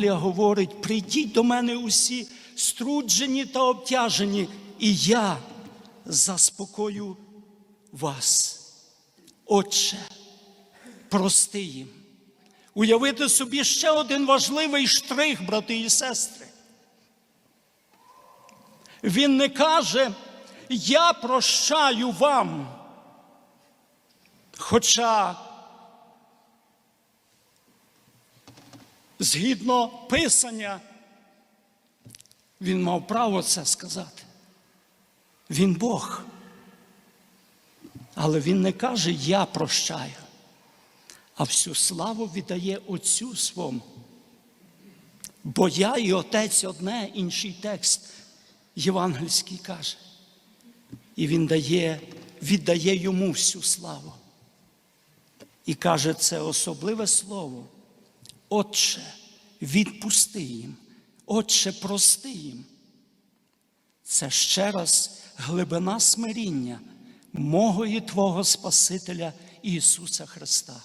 Євангелія говорить: прийдіть до мене усі струджені та обтяжені, і я заспокою вас. Отче, прости їм. Уявити собі ще один важливий штрих, брати і сестри. Він не каже, я прощаю вам. Хоча, згідно Писання, він мав право це сказати. Він Бог. Але він не каже, я прощаю, а всю славу віддає Отцю свому. Бо я і Отець одне, інший текст євангельський каже. І він дає, віддає йому всю славу. І каже це особливе слово. Отче, відпусти їм, Отче, прости їм. Це ще раз глибина смиріння мого і Твого Спасителя Ісуса Христа.